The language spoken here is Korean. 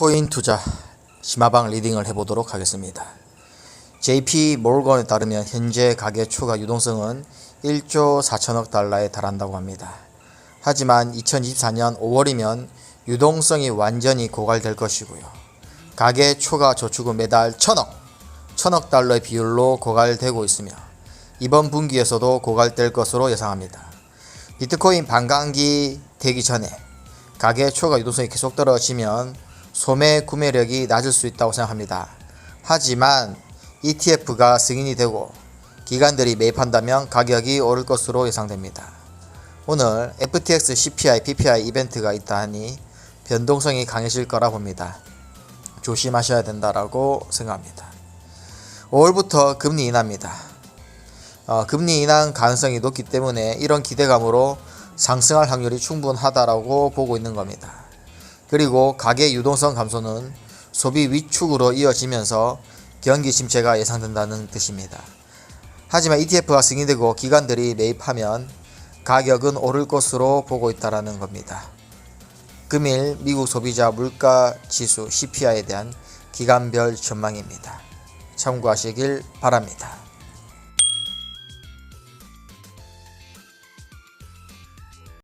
코인 투자 심화방 리딩을 해보도록 하겠습니다. JP 몰건에 따르면 현재 가계 추가 유동성은 1조 4천억 달러에 달한다고 합니다. 하지만 2024년 5월이면 유동성이 완전히 고갈될 것이고요. 가계 추가 저축은 매달 천억, 천억 달러의 비율로 고갈되고 있으며 이번 분기에서도 고갈될 것으로 예상합니다. 비트코인 반감기 되기 전에 가계 추가 유동성이 계속 떨어지면 소매 구매력이 낮을 수 있다고 생각합니다. 하지만 ETF가 승인이 되고 기관들이 매입한다면 가격이 오를 것으로 예상됩니다. 오늘 FTX CPI, PPI 이벤트가 있다 하니 변동성이 강해질 거라 봅니다. 조심하셔야 된다라고 생각합니다. 5월부터 금리 인하입니다. 어, 금리 인하 가능성이 높기 때문에 이런 기대감으로 상승할 확률이 충분하다라고 보고 있는 겁니다. 그리고 가계 유동성 감소는 소비 위축으로 이어지면서 경기 침체가 예상된다는 뜻입니다. 하지만 ETF가 승인되고 기관들이 매입하면 가격은 오를 것으로 보고 있다라는 겁니다. 금일 미국 소비자 물가 지수 CPI에 대한 기간별 전망입니다. 참고하시길 바랍니다.